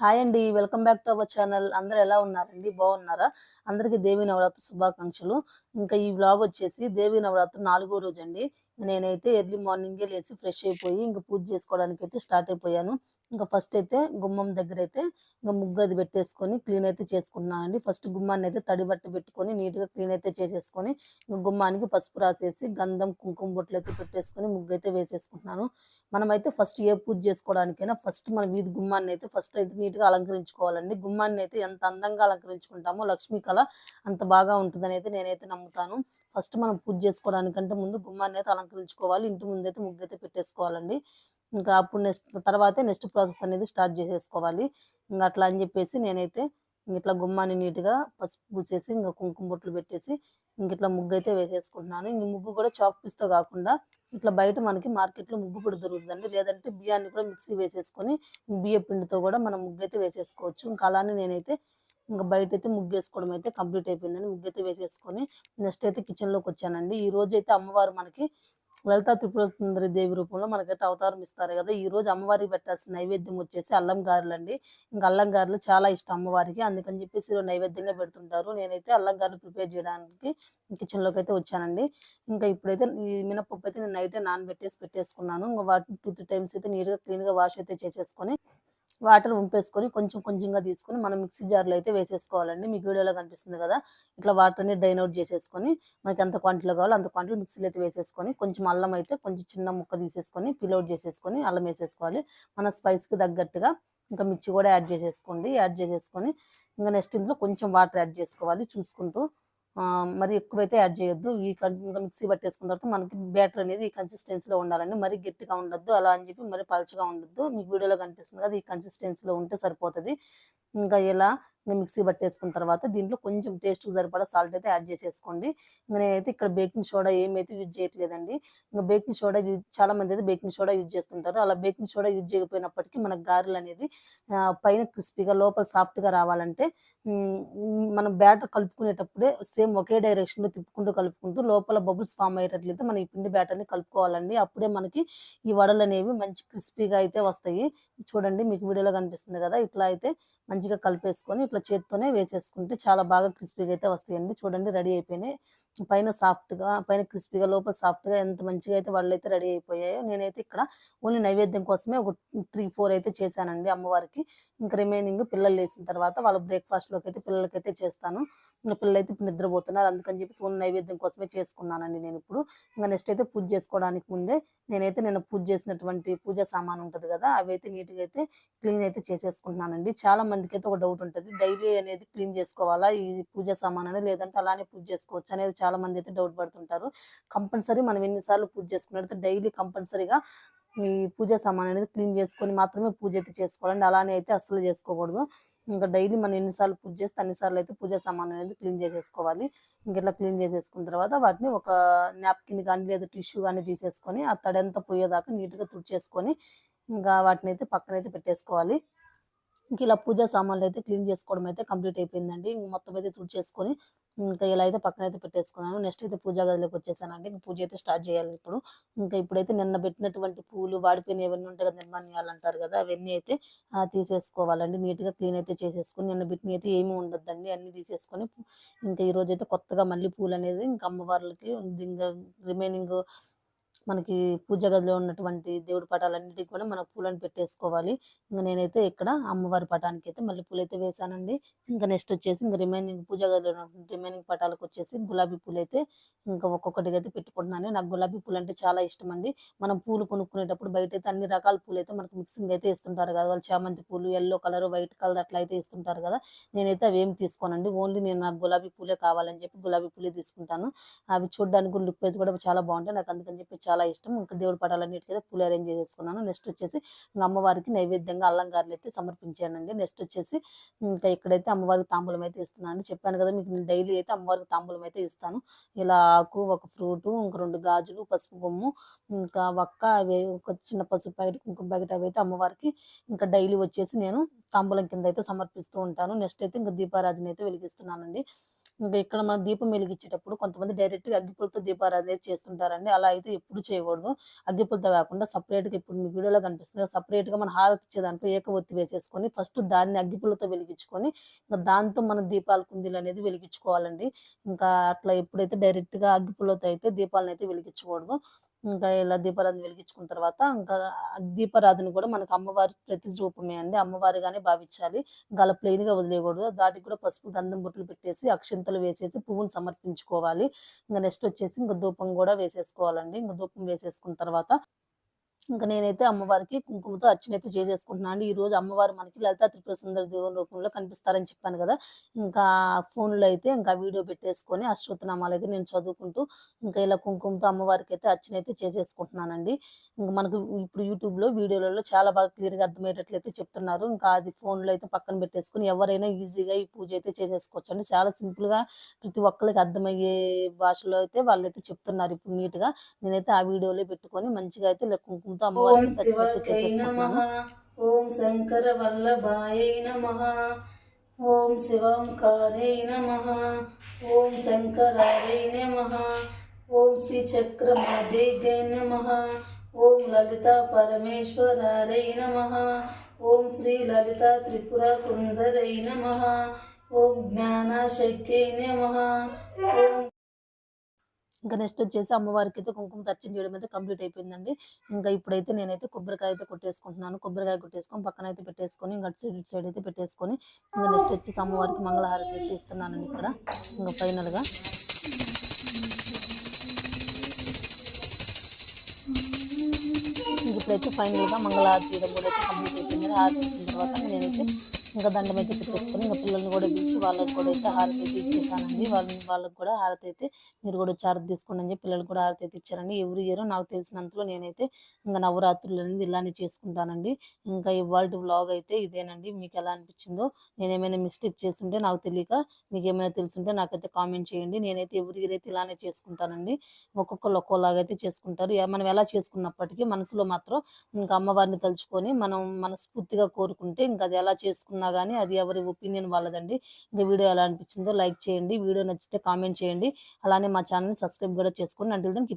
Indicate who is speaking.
Speaker 1: Hi అండి. Welcome back to our channel. అందరూ ఎలా ఉన్నారండి? బాగున్నారా? అందరికీ దేవి నవరాత్రి శుభాకాంక్షలు. ఇంకా ఈ వ్లాగ్ వచ్చేసి దేవి నవరాత్రి నాలుగో రోజు అండి నేనైతే ఎర్లీ మార్నింగే లేచి ఫ్రెష్ అయిపోయి ఇంకా పూజ చేసుకోవడానికి అయితే స్టార్ట్ అయిపోయాను. ఇంకా ఫస్ట్ అయితే గుమ్మం దగ్గర అయితే ఇంకా ముగ్గు అది పెట్టేసుకొని క్లీన్ అయితే చేసుకున్నాను అండి. ఫస్ట్ గుమ్మాన్ని అయితే తడి బట్ట పెట్టుకొని నీట్గా క్లీన్ అయితే చేసేసుకొని ఇంకా గుమ్మానికి పసుపు రాసేసి గంధం కుంకుమ బొట్లు అయితే పెట్టేసుకొని ముగ్గు అయితే వేసేసుకుంటున్నాను. మనమైతే ఫస్ట్ ఏ పూజ చేసుకోవడానికైనా ఫస్ట్ మన వీధి గుమ్మాన్ని అయితే ఫస్ట్ అయితే నీట్గా అలంకరించుకోవాలండి. గుమ్మాన్ని అయితే ఎంత అందంగా అలంకరించుకుంటామో లక్ష్మీ కళ అంత బాగా ఉంటుందని అయితే నేనైతే నమ్ముతాను. ఫస్ట్ మనం పూజ చేసుకోవడానికంటే ముందు గుమ్మాన్ని అయితే అలంకరించుకోవాలి ఇంటి ముందైతే ముగ్గు అయితే పెట్టేసుకోవాలండి. ఇంకా అప్పుడు నెక్స్ట్ తర్వాతే నెక్స్ట్ ప్రాసెస్ అనేది స్టార్ట్ చేసేసుకోవాలి. ఇంకా అట్లా అని చెప్పేసి నేనైతే ఇట్లా గుమ్మాన్ని నీట్గా పసుపు పూసేసి ఇంకా కుంకుమ బొట్లు పెట్టేసి ఇంక ఇట్లా ముగ్గు అయితే వేసేసుకుంటున్నాను. ఇంక ముగ్గు కూడా చాక్ పీస్తో కాకుండా ఇట్లా బయట మనకి మార్కెట్లో ముగ్గు పొడి దొరుకుతుందండి. లేదంటే బియ్యాన్ని కూడా మిక్సీ వేసేసుకొని బియ్య పిండితో కూడా మనం ముగ్గు అయితే వేసేసుకోవచ్చు. ఇంకా అలానే నేనైతే ఇంకా బయట అయితే ముగ్గేసుకోవడం అయితే కంప్లీట్ అయిపోయిందని ముగ్గు అయితే వేసేసుకొని నెక్స్ట్ అయితే కిచెన్లోకి వచ్చానండి ఈ రోజు అయితే అమ్మవారు మనకి లలితా త్రిపుర సుందరి దేవి రూపంలో మనకైతే అవతారం ఇస్తారు కదా! ఈ రోజు అమ్మవారికి పెట్టాల్సిన నైవేద్యం వచ్చేసి అల్లం గారెలు అండి ఇంకా అల్లం గారెలు చాలా ఇష్టం అమ్మవారికి. అందుకని చెప్పేసి ఈరోజు నైవేద్యంగా పెడుతుంటారు. నేనైతే అల్లం గారెలు ప్రిపేర్ చేయడానికి కిచెన్లోకి అయితే వచ్చానండి. ఇంకా ఇప్పుడైతే ఈ మినపప్పు అయితే నేను నైటే నానబెట్టేసి పెట్టేసుకున్నాను. ఇంకా వాటిని టూ త్రీ టైమ్స్ అయితే నీట్గా క్లీన్గా వాష్ అయితే చేసేసుకొని వాటర్ ఉంపేసుకొని కొంచెం కొంచెంగా తీసుకొని మనం మిక్సీ జార్లో అయితే వేసేసుకోవాలండి. మీకు వీడియోలో కనిపిస్తుంది కదా ఇట్లా వాటర్ని డ్రైన్ అవుట్ చేసేసుకొని మనకి ఎంత క్వాంటిటీలో కావాలో అంత క్వాంటిటీ మిక్సీలో అయితే వేసేసుకొని కొంచెం అల్లం అయితే కొంచెం చిన్న ముక్క తీసేసుకొని పిల్అవుట్ చేసేసుకొని అల్లం వేసేసుకోవాలి. మన స్పైస్కి తగ్గట్టుగా ఇంకా మిర్చి కూడా యాడ్ చేసేసుకోండి. యాడ్ చేసేసుకొని ఇంకా నెక్స్ట్ ఇందులో కొంచెం వాటర్ యాడ్ చేసుకోవాలి చూసుకుంటూ. మరి ఎక్కువైతే యాడ్ చేయొద్దు. ఈ మిక్సీ పట్టేసుకున్న తర్వాత మనకి బ్యాటర్ అనేది ఈ కన్సిస్టెన్సీలో ఉండాలండి. మరి గట్టిగా ఉండొద్దు. అలా అని చెప్పి మరి పలచగా ఉండొద్దు. మీకు వీడియోలో కనిపిస్తుంది కదా ఈ కన్సిస్టెన్సీలో ఉంటే సరిపోతుంది. ఇంకా ఇలా ఇంకా మిక్సీ పట్టేసుకున్న తర్వాత దీంట్లో కొంచెం టేస్ట్ సరిపడా సాల్ట్ అయితే యాడ్ చేసేసుకోండి. ఇంకా నేనైతే ఇక్కడ బేకింగ్ సోడా ఏమైతే యూజ్ చేయట్లేదండి. ఇంకా బేకింగ్ సోడా యూజ్ చాలా మంది అయితే బేకింగ్ సోడా యూజ్ చేస్తుంటారు. అలా బేకింగ్ సోడా యూజ్ చేయకపోయినప్పటికీ మన గారెలు అనేది పైన క్రిస్పీగా లోపల సాఫ్ట్గా రావాలంటే మనం బ్యాటర్ కలుపుకునేటప్పుడే సేమ్ ఒకే డైరెక్షన్లో తిప్పుకుంటూ కలుపుకుంటూ లోపల బబుల్స్ ఫామ్ అయ్యేటట్లయితే మనం ఈ పిండి బ్యాటర్ని కలుపుకోవాలండి. అప్పుడే మనకి ఈ వడలు అనేవి మంచి క్రిస్పీగా అయితే వస్తాయి. చూడండి మీకు వీడియోలో కనిపిస్తుంది కదా ఇట్లా అయితే మంచిగా కలిపేసుకొని ఇట్లా చేత్తోనే వేసేసుకుంటే చాలా బాగా క్రిస్పీగా అయితే వస్తాయండి. చూడండి రెడీ అయిపోయినాయి. పైన సాఫ్ట్గా పైన క్రిస్పీగా లోపల సాఫ్ట్గా ఎంత మంచిగా అయితే వాళ్ళు అయితే రెడీ అయిపోయాయో నేనైతే ఇక్కడ ఓన్లీ నైవేద్యం కోసమే ఒక త్రీ ఫోర్ అయితే చేశానండి అమ్మవారికి. ఇంకా రిమైనింగ్ పిల్లలు లేచిన తర్వాత వాళ్ళ బ్రేక్ఫాస్ట్లోకి అయితే పిల్లలకైతే చేస్తాను. ఇంకా పిల్లలు అయితే ఇప్పుడు నిద్రపోతున్నారు. అందుకని చెప్పేసి ఓన్లీ నైవేద్యం కోసమే చేసుకున్నానండి నేను ఇప్పుడు. ఇంకా నెక్స్ట్ అయితే పూజ చేసుకోవడానికి ముందే నేనైతే నేను పూజ చేసినటువంటి పూజ సామాన్ ఉంటుంది కదా అవి అయితే నీట్గా అయితే క్లీన్ అయితే చేసేసుకుంటున్నానండి. చాలా మందికి అయితే ఒక డౌట్ ఉంటుంది డైలీ అనేది క్లీన్ చేసుకోవాలా? ఈ పూజ సామాన్ అనేది లేదంటే అలానే పూజ చేసుకోవచ్చు అనేది చాలా మంది అయితే డౌట్ పడుతుంటారు. కంపల్సరీ మనం ఎన్నిసార్లు పూజ చేసుకున్నట్టు డైలీ కంపల్సరీగా ఈ పూజ సామాన్ అనేది క్లీన్ చేసుకొని మాత్రమే పూజ అయితే చేసుకోవాలండి. అలానే అయితే అస్సలు చేసుకోకూడదు. ఇంకా డైలీ మనం ఎన్నిసార్లు పూజ చేస్తే అన్నిసార్లు అయితే పూజ సామాన్ అనేది క్లీన్ చేసేసుకోవాలి. ఇంక ఇట్లా క్లీన్ చేసేసుకున్న తర్వాత వాటిని ఒక నాప్కిన్ కానీ లేదా టిష్యూ కానీ తీసేసుకొని ఆ తడంతా పోయేదాకా నీట్గా తుడిచేసుకొని ఇంకా వాటిని అయితే పక్కన అయితే పెట్టేసుకోవాలి. ఇంక ఇలా పూజా సామాన్లు అయితే క్లీన్ చేసుకోవడం అయితే కంప్లీట్ అయిపోయిందండి. ఇంక మొత్తం అయితే తుడిచేసుకొని ఇంకా ఇలా అయితే పక్కన అయితే పెట్టేసుకున్నాను. నెక్స్ట్ అయితే పూజా గదిలోకి వచ్చేసానండి. ఇంకా పూజ అయితే స్టార్ట్ చేయాలి ఇప్పుడు. ఇంకా ఇప్పుడైతే నిన్న పెట్టినటువంటి పూలు వాడిపోయిన ఏవన్నీ ఉంటాయి కదా నిర్మాణాలు అంటారు కదా అవన్నీ అయితే తీసేసుకోవాలండి. నీట్గా క్లీన్ అయితే చేసేసుకొని నిన్న పెట్టిన అయితే ఏమీ ఉండద్దండి. అన్ని తీసేసుకొని ఇంకా ఈ అయితే కొత్తగా మళ్ళీ పూలు అనేది ఇంకా అమ్మవార్లకి ఇంకా రిమైనింగ్ మనకి పూజ గదిలో ఉన్నటువంటి దేవుడి పటాలన్నిటికీ కూడా మనం పూలను పెట్టేసుకోవాలి. ఇంకా నేనైతే ఇక్కడ అమ్మవారి పటానికి అయితే మళ్ళీ పూలు అయితే వేసానండి ఇంకా నెక్స్ట్ వచ్చేసి ఇంకా రిమైనింగ్ పూజ గదిలో ఉన్నటువంటి రిమైనింగ్ పటాలకు వచ్చేసి గులాబీ పూలు అయితే ఇంకా ఒక్కొక్కటిగా అయితే పెట్టుకుంటున్నాను. నాకు గులాబీ పూలు అంటే చాలా ఇష్టం అండి మనం పూలు కొనుక్కునేటప్పుడు బయట అయితే అన్ని రకాల పూలు అయితే మనకు మిక్సింగ్ అయితే ఇస్తుంటారు కదా. వాళ్ళు చామంతి పూలు ఎల్లో కలర్ వైట్ కలర్ అట్లా అయితే ఇస్తుంటారు కదా. నేనైతే అవి తీసుకోనండి. ఓన్లీ నేను నాకు గులాబీ పూలే కావాలని చెప్పి గులాబీ పూలే తీసుకుంటాను. అవి చూడడానికి లుక్ వైజ్ కూడా చాలా బాగుంటాయి. నాకు అందుకని చెప్పి చాలా చాలా ఇష్టం. ఇంకా దేవుడి పటాలన్నిటికీ పూలు అరేంజ్ చేసేసుకున్నాను. నెక్స్ట్ వచ్చేసి అమ్మవారికి నైవేద్యంగా అల్లం గారెలు అయితే సమర్పించానండి. నెక్స్ట్ వచ్చేసి ఇంకా ఇక్కడైతే అమ్మవారికి తాంబూలం అయితే ఇస్తున్నాను చెప్పాను కదా మీకు నేను డైలీ అయితే అమ్మవారికి తాంబూలం అయితే ఇస్తాను. ఇలా ఆకు ఒక ఫ్రూట్ ఇంకా రెండు గాజులు పసుపు బొమ్ము ఇంకా వక్క అవి ఒక చిన్న పసుపు ప్యాకెట్ కుంకుమ ప్యాకెట్ అవి అయితే అమ్మవారికి ఇంకా డైలీ వచ్చేసి నేను తాంబూలం కింద అయితే సమర్పిస్తూ ఉంటాను. నెక్స్ట్ అయితే ఇంకా దీపారాధన అయితే వెలిగిస్తున్నానండి. ఇంకా ఇక్కడ మనం దీపం వెలిగించేటప్పుడు కొంతమంది డైరెక్ట్‌గా అగ్గిపూలతో దీపారాధన చేస్తుంటారండి. అలా అయితే ఎప్పుడు చేయకూడదు. అగ్గిపూలతో కాకుండా సపరేట్గా ఇప్పుడు మీ వీడియోలో కనిపిస్తుంది సపరేట్గా సెపరేట్‌గా మనం హారతి ఇచ్చే ఏక ఒత్తి వేసేసుకొని ఫస్ట్ దాన్ని అగ్గిపుల్లతో వెలిగించుకొని ఇంకా దాంతో మనం దీపాల కుందీలు అనేది వెలిగించుకోవాలండి. ఇంకా అట్లా ఎప్పుడైతే డైరెక్ట్‌గా అగ్గిపుల్లతో అయితే దీపాలనైతే వెలిగించకూడదు. ఇంకా ఇలా దీపారాధన వెలిగించుకున్న తర్వాత ఇంకా దీపారాధన కూడా మనకు అమ్మవారి ప్రతి రూపమే అండి. అమ్మవారిగానే భావించాలి. ఇంకా అలా ప్లెయిన్‌గా వదిలేయకూడదు. దాటికి కూడా పసుపు, గంధం బుట్టలు పెట్టేసి, అక్షింతలు వేసేసి, పువ్వుని సమర్పించుకోవాలి. ఇంకా నెక్స్ట్ వచ్చేసి ఇంకా ధూపం కూడా వేసేసుకోవాలండి. ఇంకా ధూపం వేసేసుకున్న తర్వాత ఇంకా నేనైతే అమ్మవారికి కుంకుమతో అర్చన అయితే చేసేసుకుంటున్నాను అండి. ఈరోజు అమ్మవారు మనకి లలితా త్రిపుర సుందర దేవుని రూపంలో కనిపిస్తారని చెప్పాను కదా! ఇంకా ఫోన్‌లో అయితే ఇంకా వీడియో పెట్టేసుకొని అష్టోత్తరనామాలైతే నేను చదువుకుంటూ ఇంకా ఇలా కుంకుమతో అమ్మవారికైతే అర్చన అయితే చేసేసుకుంటున్నానండి. ఇంకా మనకు ఇప్పుడు యూట్యూబ్‌లో వీడియోలలో చాలా బాగా క్లియర్‌గా అర్థమయ్యేటట్లయితే చెప్తున్నారు. ఇంకా అది ఫోన్‌లో అయితే పక్కన పెట్టేసుకొని ఎవరైనా ఈజీగా ఈ పూజ అయితే చేసేసుకోవచ్చండి. చాలా సింపుల్‌గా ప్రతి ఒక్కరికి అర్థమయ్యే భాషలో అయితే వాళ్ళైతే చెప్తున్నారు ఇప్పుడు నీట్‌గా. నేనైతే ఆ వీడియోలే పెట్టుకొని మంచిగా అయితే ఇలా కుంకుమ
Speaker 2: ఓం
Speaker 1: అమ్మవారికి అర్చన అయితే
Speaker 2: శివాయ
Speaker 1: చేసేసుకుంటున్నాను.
Speaker 2: నమః ఓం శంకర వల్లభాయ నమః ఓం శివంకార్యై నమః ఓం శంకరాయ నమః ఓం శ్రీ చక్రమాదేవ్యై నమః ఓం లలితా పరమేశ్వరాయ నమః ఓం శ్రీ లలితా త్రిపుర సుందరై నమః ఓం జ్ఞానశక్త్యై నమః ఓం
Speaker 1: ఇంకా నెక్స్ట్ వచ్చేసి అమ్మవారికి అయితే కుంకుమ అర్చన చేయడం అయితే కంప్లీట్ అయిపోయిందండి. ఇంకా ఇప్పుడైతే నేనైతే కొబ్బరికాయ అయితే కొట్టేసుకుంటున్నాను. కొబ్బరికాయ కొట్టేసుకొని పక్కన అయితే పెట్టేసుకొని ఇంకా అటు సైడ్, ఇటు సైడ్ అయితే పెట్టేసుకొని ఇంకా నెక్స్ట్ వచ్చేసి అమ్మవారికి మంగళహారతి అయితే ఇస్తున్నానండి ఇక్కడ. ఇంక ఫైనల్‌గా. ఇంక ఇప్పుడైతే ఫైనల్‌గా మంగళహారతి ఇయడం కూడా అయితే కంప్లీట్ అయిపోయింది. హారతి ఇచ్చిన తర్వాత నేనైతే ఇంకా దండం అయితే పెట్టేసుకొని ఇంకా పిల్లల్ని కూడా పిలిచి వాళ్ళకి కూడా అయితే హారతి అయితే ఇచ్చేసానండి. వాళ్ళని వాళ్ళకి కూడా హారతి అయితే మీరు కూడా వచ్చి హారతి తీసుకోండి అని చెప్పి పిల్లలకి కూడా హారతి అయితే ఇచ్చారండి ఎవరి ఇయర్ నాకు తెలిసినంతలో నేనైతే ఇంకా నవరాత్రులు అనేది ఇలానే చేసుకుంటానండి. ఇంకా ఇవాళ వ్లాగ్ అయితే ఇదేనండి. మీకు ఎలా అనిపించిందో నేనేమైనా మిస్టేక్ చేస్తుంటే నాకు తెలియక మీకేమైనా తెలుసుంటే నాకైతే కామెంట్ చేయండి. నేనైతే ఎవరి ఇయర్ అయితే ఇలానే చేసుకుంటానండి. ఒక్కొక్కరు ఒక్కోలాగా అయితే చేసుకుంటారు. మనం ఎలా చేసుకున్నప్పటికీ మనసులో మాత్రం ఇంకా అమ్మవారిని తలుచుకొని మనం మనస్ఫూర్తిగా కోరుకుంటే ఇంకా అది ఎలా చేసుకున్నా కానీ అది ఎవరి ఒపీనియన్ వాళ్ళదండి. ఇంకా వీడియో ఎలా అనిపించిందో లైక్ చేయండి. వీడియో నచ్చితే కామెంట్ చేయండి. అలానే మా ఛానల్ని సబ్స్క్రైబ్ కూడా చేసుకోండి. అంటే దాన్ని